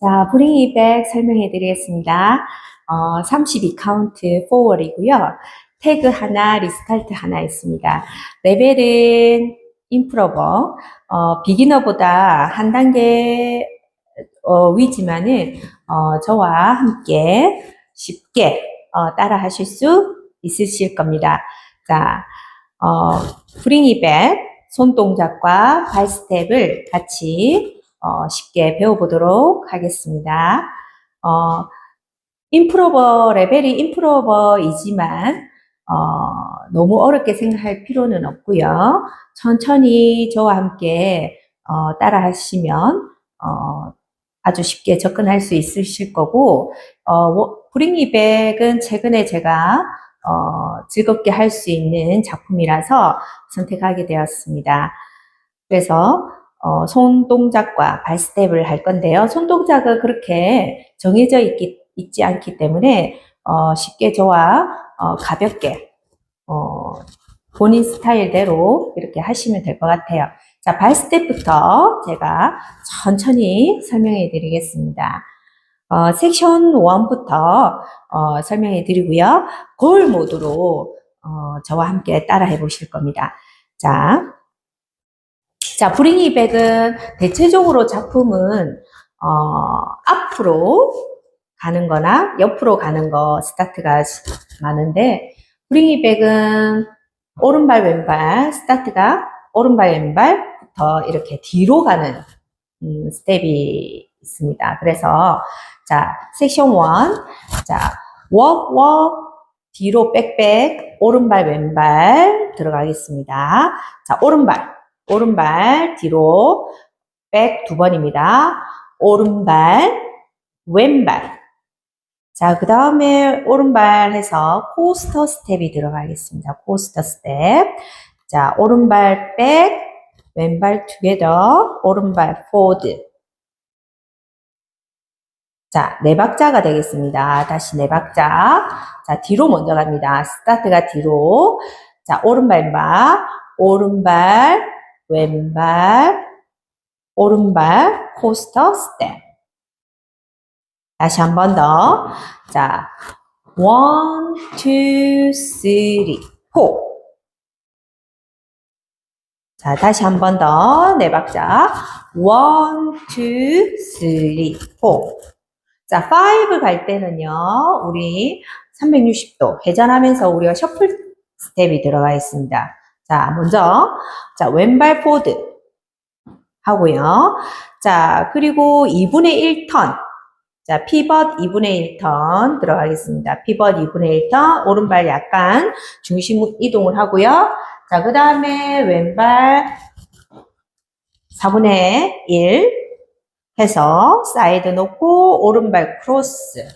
자, 브링이 백 설명해 드리겠습니다. 어, 32 카운트 포월이고요. 태그 하나, 리스타트 하나 있습니다. 레벨은 인프로버, 어, 비기너보다 한 단계 어, 위지만은 어, 저와 함께 쉽게 어, 따라 하실 수 있으실 겁니다. 자, 어, 브링이 백 손 동작과 발 스텝을 같이 어, 쉽게 배워보도록 하겠습니다. 어, 인프로버 레벨이 인프로버이지만 어, 너무 어렵게 생각할 필요는 없고요. 천천히 저와 함께 어, 따라 하시면 어, 아주 쉽게 접근할 수 있으실 거고 어, 브링이백은 최근에 제가 어, 즐겁게 할 수 있는 작품이라서 선택하게 되었습니다. 그래서 어, 손 동작과 발 스텝을 할 건데요. 손 동작은 그렇게 정해져 있기, 있지 않기 때문에 어, 쉽게 저와 어, 가볍게 어, 본인 스타일대로 이렇게 하시면 될 것 같아요. 자, 발 스텝부터 제가 천천히 설명해 드리겠습니다. 어, 섹션 1부터 어, 설명해 드리고요. 거울 모드로 어, 저와 함께 따라 해 보실 겁니다. 자, 자, 브링이 백은 대체적으로 작품은 어, 앞으로 가는 거나 옆으로 가는 거 스타트가 많은데 브링이 백은 오른발 왼발 스타트가 오른발 왼발부터 이렇게 뒤로 가는 음, 스텝이 있습니다. 그래서 자 섹션 1 자, walk 뒤로 빽빽 오른발 왼발 들어가겠습니다. 자 오른발 오른발 뒤로 백 두 번입니다. 오른발, 왼발. 자, 그 다음에 오른발 해서 코스터 스텝이 들어가겠습니다. 코스터 스텝. 자, 오른발 백, 왼발 투게더, 오른발 포드. 자, 네 박자가 되겠습니다. 다시 네 박자. 자, 뒤로 먼저 갑니다. 스타트가 뒤로. 자, 오른발, 왼발, 오른발, 왼발, 오른발, 코스터 스텝. 다시 한 번 더. 자, one, two, three, four. 자, 다시 한 번 더. 네 박자. one, two, three, four. 자, five 갈 때는요, 우리 360도 회전하면서 우리가 셔플 스텝이 들어가 있습니다. 자, 먼저, 자, 왼발 포드 하고요. 자, 그리고 2분의 1턴. 자, 피벗 2분의 1턴 들어가겠습니다. 피벗 2분의 1턴, 오른발 약간 중심 이동을 하고요. 자, 그 다음에 왼발 4분의 1 해서 사이드 놓고 오른발 크로스,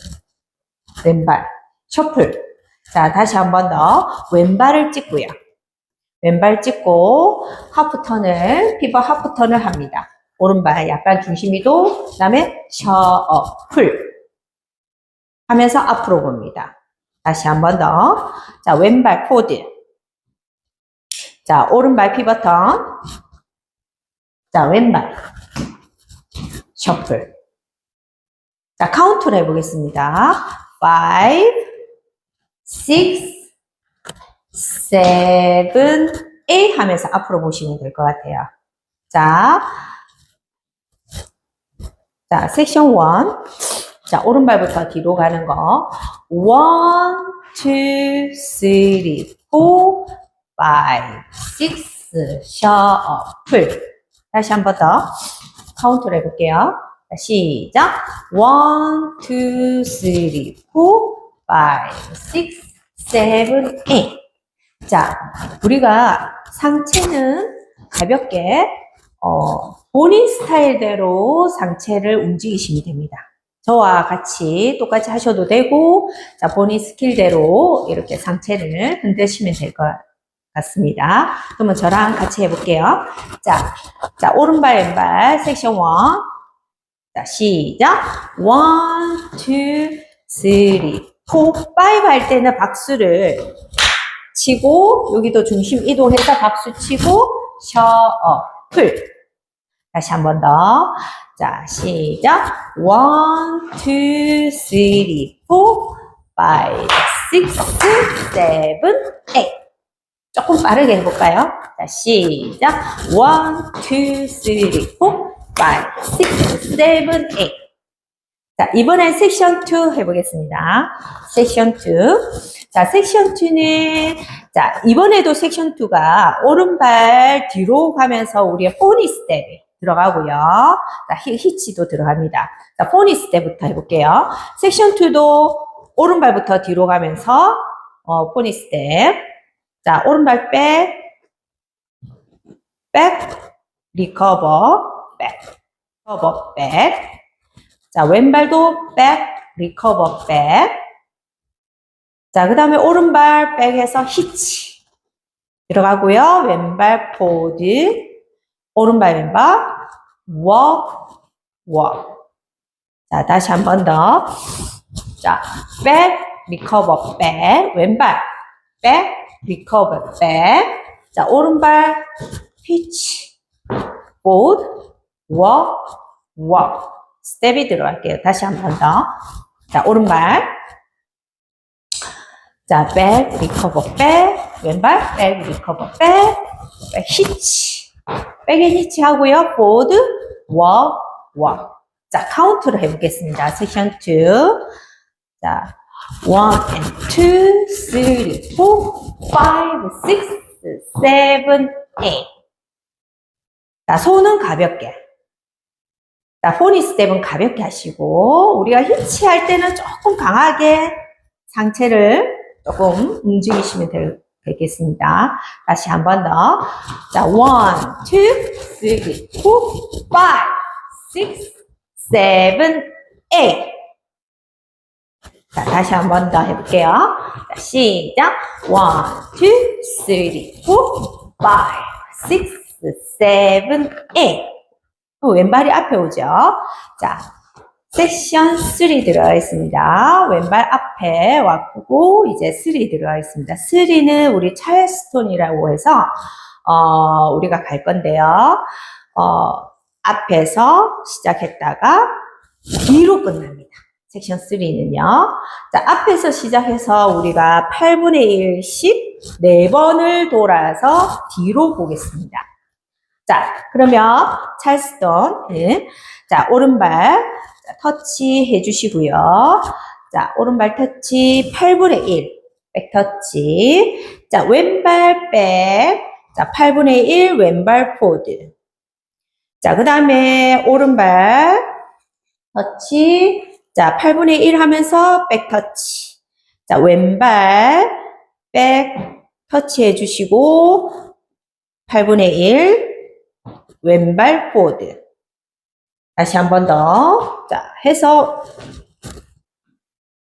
왼발 셔플. 자, 다시 한 번 더 왼발을 찍고요. 왼발 찍고 하프턴을 피벗 하프턴을 합니다. 오른발 약간 중심이도 그다음에 셔어풀 하면서 앞으로 봅니다. 다시 한 번 더. 자, 왼발 포드. 자, 오른발 피벗턴. 자, 왼발 셔플. 자, 카운트를 해보겠습니다. 5, 6, seven, eight 하면서 앞으로 보시면 될 것 같아요. 자, 자, 섹션 1. 자, 오른발부터 뒤로 가는 거. 1, 2, 3, 4, 5, 6, 셔플. 다시 한 번 더 카운트를 해볼게요. 자, 시작. 1, 2, 3, 4, 5, 6, 7, 8. 자, 우리가 상체는 가볍게 어, 본인 스타일대로 상체를 움직이시면 됩니다. 저와 같이 똑같이 하셔도 되고, 자, 본인 스킬대로 이렇게 상체를 흔드시면 될 것 같습니다. 그러면 저랑 같이 해볼게요. 자, 자, 오른발, 왼발, 섹션 1. 자, 시작. 1, 2, 3, 4, 5 할 때는 박수를 치고 여기도 중심 이동해서 박수 치고 셔, 어, 풀. 다시 한 번 더. 자, 시작. one, two, three, four, five, six, seven, eight. 조금 빠르게 해볼까요? 자, 시작. one, two, three, four, five, six, seven, eight. 자, 이번엔 섹션 2 해보겠습니다. 섹션 2. 자, 섹션 2는, 자, 이번에도 섹션 2가 오른발 뒤로 가면서 우리의 포니 스텝이 들어가고요. 자, 히, 히치도 들어갑니다. 자, 포니 스텝부터 해볼게요. 섹션 2도 오른발부터 뒤로 가면서, 어, 포니 스텝. 자, 오른발 백, 백, 리커버, 백, 커버, 백. 자, 왼발도 백, 리커버 백. 자, 그 다음에 오른발 백에서 히치. 들어가고요. 왼발 포드. 오른발 왼발 워, 워. 자, 다시 한 번 더. 자, 백, 리커버 백. 왼발 백, 리커버 백. 자, 오른발 피치. 포드, 워, 워. 스텝이 들어갈게요. 다시 한 번 더. 자, 오른발. 자, 백, 리커버, 백. 왼발, 백, 리커버, 백. 백, 히치. 백에 히치 하고요. 보드, 워, 워. 자, 카운트를 해보겠습니다. 섹션 2. 자, 1 and 2, 3, 4, 5, 6, 7, 8. 자, 손은 가볍게. 자, 포니 스텝은 가볍게 하시고, 우리가 히치할 때는 조금 강하게 상체를 조금 움직이시면 될, 되겠습니다. 다시 한 번 더. 자, 1, 2, 3, 4, 5, 6, 7, 8. 자, 다시 한 번 더 해볼게요. 자, 시작. 1, 2, 3, 4, 5, 6, 7, 8. 왼발이 앞에 오죠. 자, 섹션 3 들어가 있습니다. 왼발 앞에 왔고 이제 3 들어가 있습니다. 3는 우리 찰스톤이라고 해서 어, 우리가 갈 건데요. 어, 앞에서 시작했다가 뒤로 끝납니다. 섹션 3는요. 자, 앞에서 시작해서 우리가 8분의 1씩 4번을 돌아서 뒤로 보겠습니다. 자, 그러면 찰스톤. 자, 오른발 자, 터치 해주시고요. 자, 오른발 터치 8분의 1. 백 터치. 자, 왼발 백. 자, 8분의 1 왼발 포드. 자, 그 다음에 오른발 터치. 자, 8분의 1 하면서 백 터치. 자, 왼발 백 터치 해주시고 8분의 1 왼발 포드. 다시 한 번 더. 자, 해서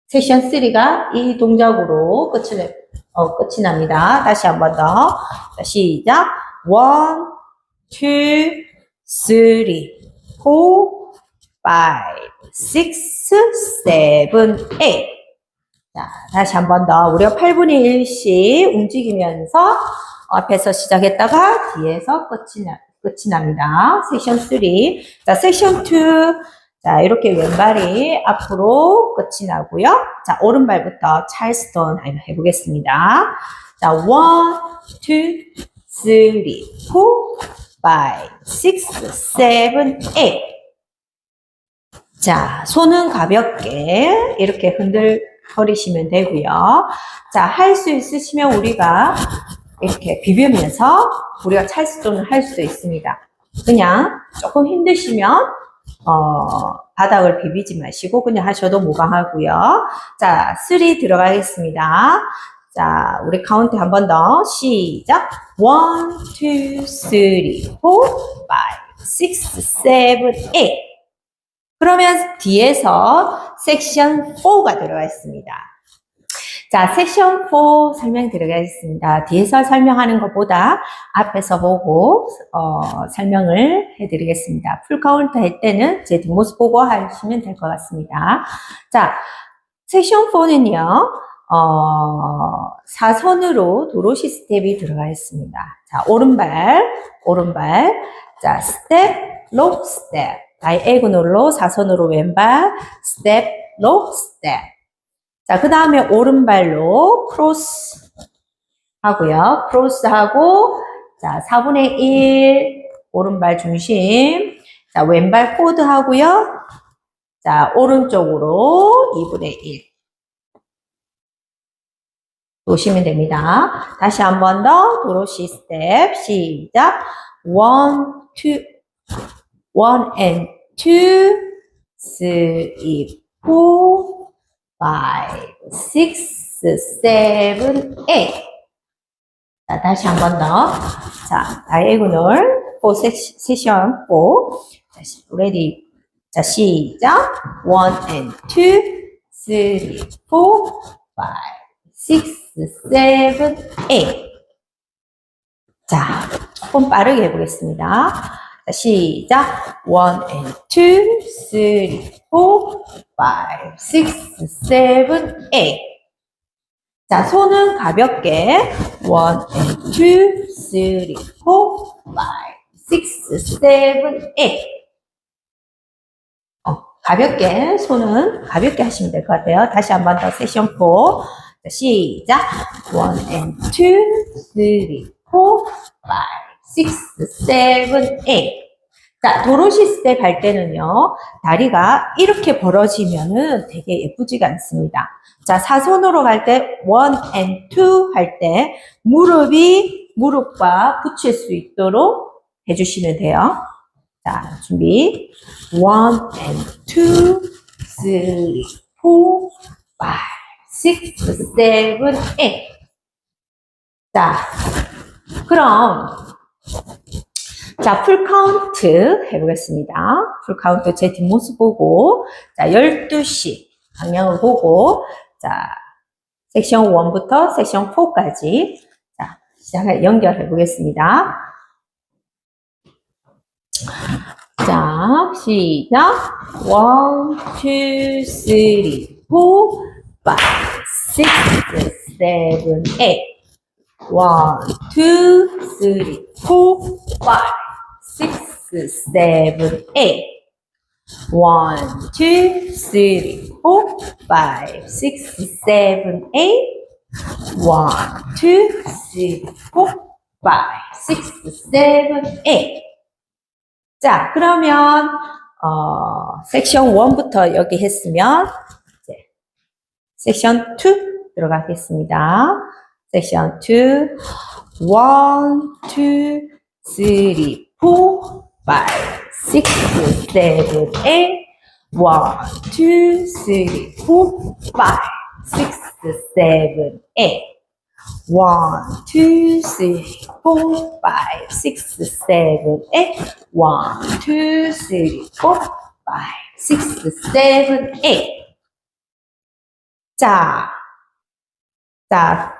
세션 3가 이 동작으로 끝을, 어, 끝이 납니다. 다시 한 번 더. 자, 시작. 1, 2, 3, 4, 5, 6, 7, 8. 자, 다시 한 번 더. 우리가 8분의 1씩 움직이면서 앞에서 시작했다가 뒤에서 끝이 나, 끝이 납니다. 섹션 3. 자, 섹션 2. 자, 이렇게 왼발이 앞으로 끝이 나고요. 자, 오른발부터 찰스톤 해보겠습니다. 자, 1, 2, 3, 4, 5, 6, 7, 8. 자, 손은 가볍게 이렇게 흔들 거리시면 되고요. 자, 할 수 있으시면 우리가 이렇게 비비면서 우리가 찰스톤을 할수 있습니다. 그냥 조금 힘드시면 어, 바닥을 비비지 마시고 그냥 하셔도 무방하고요. 자, 3 들어가겠습니다. 자, 우리 카운트 한 번 더 시작. 1, 2, 3, 4, 5, 6, 7, 8 그러면 뒤에서 섹션 4가 들어가 있습니다. 자, 섹션 4 설명 들어가겠습니다. 뒤에서 설명하는 것보다 앞에서 보고 어, 설명을 해드리겠습니다. 풀카운트 할 때는 제 뒷모습 보고 하시면 될 것 같습니다. 자, 섹션 4는요. 어, 사선으로 도로 시 스텝이 들어가 있습니다. 자, 오른발, 오른발. 자, 스텝, lock step. 다이애고널로 사선으로 왼발 step, lock step. 자, 그 다음에 오른발로 크로스 하고요. 크로스 하고 자, 4분의 1 오른발 중심. 자, 왼발 포드 하고요. 자, 오른쪽으로 2분의 1. 놓으시면 됩니다. 다시 한 번 더 도로시 스텝 시작. 1, 2, 1 and 2, 3, 4, five, six, seven, eight. 자, 다시 한 번 더. 자, diagonal, four section, four. 자, ready. 자, 시작. one and two, three, four, five, six, seven, eight. 자, 조금 빠르게 해보겠습니다. 자, 시작. one and two, three, four, 5, 6, 7, 8. 자, 손은 가볍게 1 and 2, 3, 4, 5, 6, 7, 8. 어, 가볍게 손은 가볍게 하시면 될 것 같아요. 다시 한 번 더 세션 4. 자, 시작. 1 and 2, 3, 4, 5, 6, 7, 8. 자, 도로시 스텝 할 때는요, 다리가 이렇게 벌어지면은 되게 예쁘지가 않습니다. 자, 사선으로 갈 때, 1 and 2할 때, 무릎이 무릎과 붙일 수 있도록 해주시면 돼요. 자, 준비. 1 and 2, 3, 4, 5, 6, 7, 8. 자, 그럼, 자, 풀 카운트 해보겠습니다. 풀 카운트 제 뒷모습 보고, 자, 12시 방향을 보고, 자, 섹션 1부터 섹션 4까지, 자, 시작해, 연결해 보겠습니다. 자, 시작. 1, 2, 3, 4, 5, 6, 7, 8. 1, 2, 3, 4, 5, 6, 7, 8. 1, 2, 3, 4, 5, 6, 7, 8. 1, 2, 3, 4, 5, 6, 7, 8. 자, 그러면, 어, 섹션 1부터 여기 했으면, 이제, 섹션 2 들어가겠습니다. 섹션 2, 1, 2, 3, 4, five, six, seven, eight. One, two, three, four, five, six, seven, eight. One, two, three, four, five, six, seven, eight. One, two, three, four, five, six, seven, eight. 자, 자,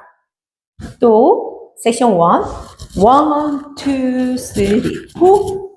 또 섹션 1. 1, 2, 3, 4,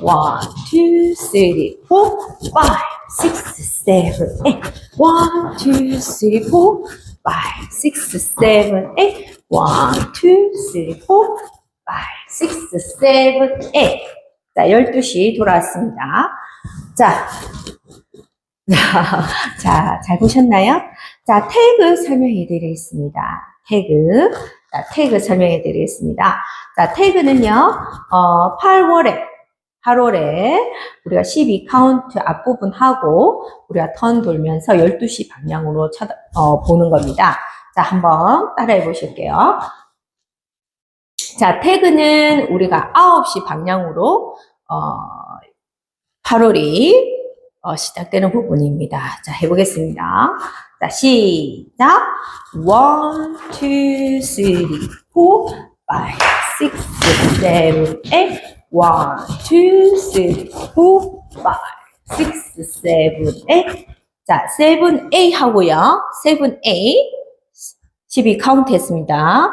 1, 2, 3, 4, 5, 6, 7, 8. 1, 2, 3, 4, 5, 6, 7, 8. 1, 2, 3, 4, 5, 6, 7, 8. 자, 12시 돌아왔습니다. 자, 자, 잘 보셨나요? 자, 태그 설명해 드리겠습니다. 태그. 자, 태그 설명해 드리겠습니다. 자, 태그는요, 어, 8월에, 8월에 우리가 12 카운트 앞부분 하고 우리가 턴 돌면서 12시 방향으로 쳐다, 어, 보는 겁니다. 자, 한번 따라해 보실게요. 자, 태그는 우리가 9시 방향으로, 어, 8월이 어, 시작되는 부분입니다. 자, 해보겠습니다. 자, 시작. 1, 2, 3, 4, 5, 6, 7, 8. 1, 2, 3, 4, 5, 6, 7, 8. 자, 7, 8 하고요. 7, 8. 12 카운트 했습니다.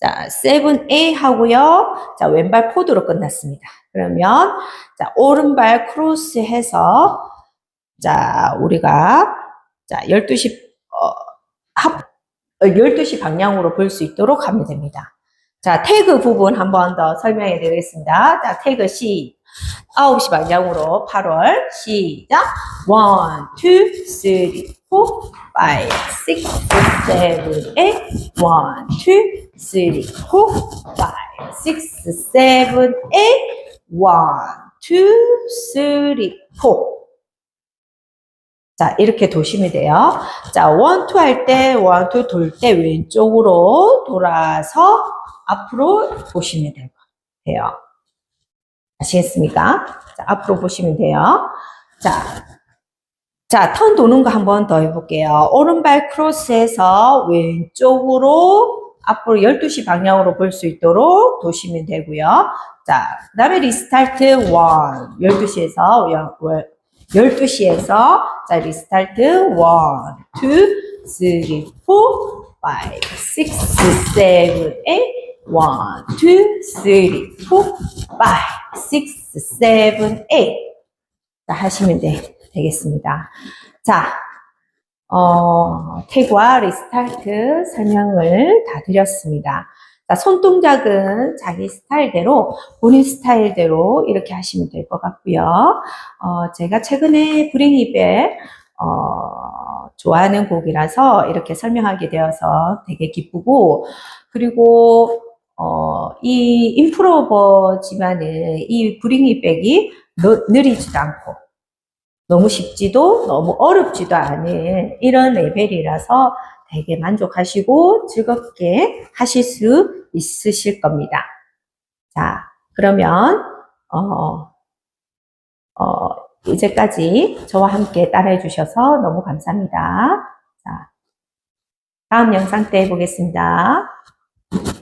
자, 7A 하고요. 자, 왼발 포드로 끝났습니다. 그러면, 자, 오른발 크로스 해서, 자, 우리가, 자, 12시, 어, 합, 어, 12시 방향으로 볼 수 있도록 하면 됩니다. 자, 태그 부분 한 번 더 설명해 드리겠습니다. 자, 태그 시, 9시 방향으로 8월, 시작. 1, 2, 3, 4, 5, 6, 7, 8. 1, 2, 3, 4, 5, 6, 7, 8. 1, 2, 3, 4. 자, 이렇게 도시면 돼요. 자, 원, 투 할 때, 원, 투 돌 때 왼쪽으로 돌아서 앞으로 보시면 될 돼요. 아시겠습니까? 자, 앞으로 보시면 돼요. 자, 자, 턴 도는 거 한번 더 해볼게요. 오른발 크로스해서 왼쪽으로 앞으로 12시 방향으로 볼 수 있도록 도시면 되고요. 자, 그 다음에 리스타트 1. 12시에서, 12시에서, 자, 리스타트 1, 2, 3, 4, 5, 6, 7, 8. 1, 2, 3, 4, 5, 6, 7, 8. 자, 하시면 돼, 되겠습니다. 자, 어, 태그와 리스타트 설명을 다 드렸습니다. 자, 손동작은 자기 스타일대로, 본인 스타일대로 이렇게 하시면 될 것 같고요. 어, 제가 최근에 브링입에, 어, 좋아하는 곡이라서 이렇게 설명하게 되어서 되게 기쁘고, 그리고, 어, 이 인프로버지만은 이 브링이백이 느리지도 않고, 너무 쉽지도 너무 어렵지도 않은 이런 레벨이라서 되게 만족하시고 즐겁게 하실 수 있으실 겁니다. 자, 그러면, 어, 어, 이제까지 저와 함께 따라해 주셔서 너무 감사합니다. 자, 다음 영상 때 보겠습니다.